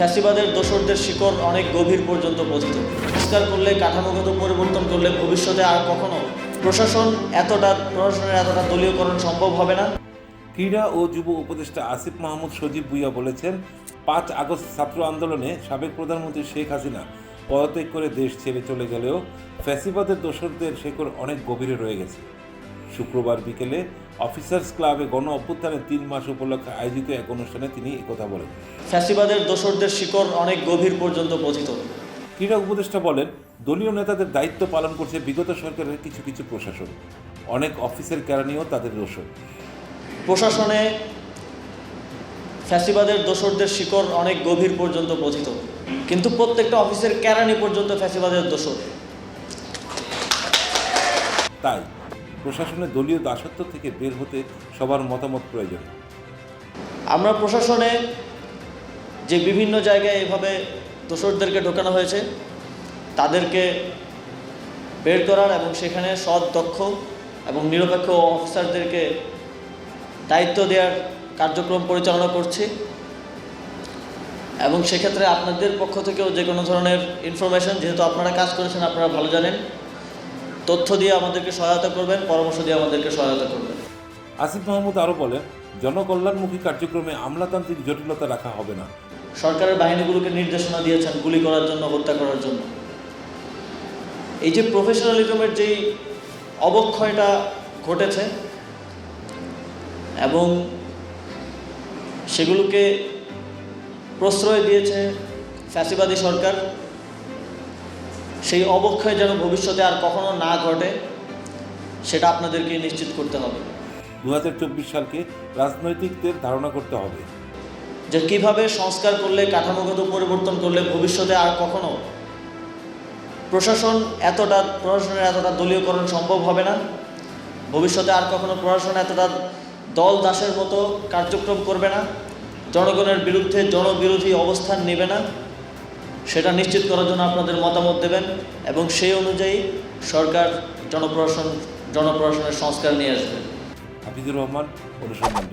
ফ্যাসিবাদের দোসরদের শিকড় অনেক গভীর পর্যন্ত পতিত। সংস্কার করলে, কাঠামোগত পরিবর্তন করলে ভবিষ্যতে আর কখনো প্রশাসন এতটা, প্রশাসনের এতটা দলীয়করণ সম্ভব হবে না। ক্রীড়া ও যুব উপদেষ্টা আসিফ মাহমুদ সজীব ভুইয়া বলেছেন, পাঁচ আগস্ট ছাত্র আন্দোলনে সাবেক প্রধানমন্ত্রী শেখ হাসিনা পদত্যাগ করে দেশ ছেড়ে চলে গেলেও ফ্যাসিবাদের দোসরদের শেকড় অনেক গভীরে রয়ে গেছে। শুক্রবার বিকেলে অফিসার্স ক্লাবে গণ অভ্যুত্থানের তিন মাস উপলক্ষে আয়োজিত এক অনুষ্ঠানে তিনি একথা বলেন। ফ্যাসিবাদের দোসরদের শিকড় অনেক গভীর পর্যন্ত পতিত। ক্রীড়া উপদেষ্টা বলেন দলীয় নেতাদের দায়িত্ব পালন করছে বিগত সরকারের কিছু কিছু প্রশাসন। অনেক অফিসের কেরানিও তাদের দোষর। প্রশাসনে ফ্যাসিবাদের দোসরদের শিকড় অনেক গভীর পর্যন্ত পতিত। কিন্তু প্রত্যেকটা অফিসের কেরানি পর্যন্ত ফ্যাসিবাদের দোসর তাই প্রশাসনের দলীয় দাসত্ব থেকে বের হতে সবার মতামত প্রয়োজন। আমরা প্রশাসনে যে বিভিন্ন জায়গায় এভাবে দোসরদেরকে ঢোকানো হয়েছে, তাদেরকে বের করার এবং সেখানে সৎ, দক্ষ এবং নিরপেক্ষ অফিসারদেরকে দায়িত্ব দেওয়ার কার্যক্রম পরিচালনা করছি এবং সেক্ষেত্রে আপনাদের পক্ষ থেকেও যে কোনো ধরনের ইনফরমেশন যেহেতু আপনারা কাজ করেছেন, আপনারা ভালো জানেন। তথ্য দিয়ে আমাদেরকে সহায়তা করবেন পরামর্শ দিয়ে আমাদেরকে সহায়তা করবেন। আসিফ মাহমুদ আরও বলেন জনকল্যাণমুখী কার্যক্রমে আমলাতান্ত্রিক জটিলতা রাখা হবে না। সরকারের বাহিনীগুলোকে নির্দেশনা দিয়েছেন গুলি করার জন্য হত্যা করার জন্য। এই যে প্রফেশনালিজমের যেই অবক্ষয়টা ঘটেছে এবং সেগুলোকে প্রশ্রয় দিয়েছে ফ্যাসিবাদী সরকার সেই অবক্ষয় যেন ভবিষ্যতে আর কখনো না ঘটে সেটা আপনাদেরকে নিশ্চিত করতে হবে। দু হাজার চব্বিশ সালকে রাজনৈতিকদের ধারণা করতে হবে। যে কীভাবে সংস্কার করলে কাঠামোগত পরিবর্তন করলে ভবিষ্যতে আর কখনো প্রশাসন এতটা প্রশাসনের এতটা দলীয়করণ সম্ভব হবে না? ভবিষ্যতে আর কখনো প্রশাসন এতটা দল দাসের মতো কার্যক্রম করবে না? জনগণের বিরুদ্ধে জনবিরোধী অবস্থান নেবে না? সেটা নিশ্চিত করার জন্য আপনাদের মতামত দেবেন এবং সেই অনুযায়ী সরকার জনপ্রশাসন জনপ্রশাসনের সংস্কার নিয়ে আসবে। হাফিজুর রহমান অনুসন্ধান